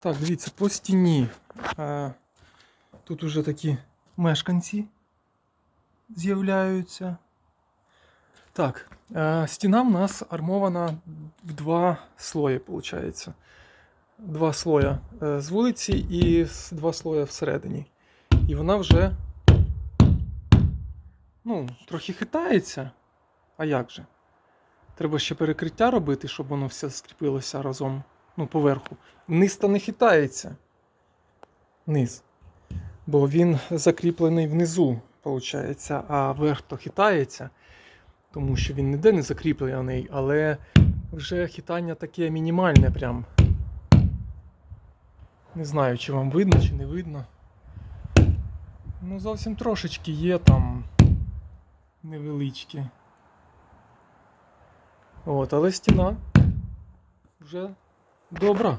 Так, дивіться, по стіні. Е, тут уже такі мешканці з'являються. Так, е, стіна в нас армована в два слої, виходить. Два слоя е, з вулиці і два слоя всередині. І вона вже ну, трохи хитається. А як же? Треба ще перекриття робити, щоб воно все скріпилося разом, ну, поверху. Низ та не хитається. Низ. Бо він закріплений внизу, виходить, а верх то хитається, тому що він ніде не закріплений, але вже хитання таке мінімальне прям. Не знаю, чи вам видно, чи не видно. Ну, зовсім трошечки є там невеличкі. От, але стіна вже добра.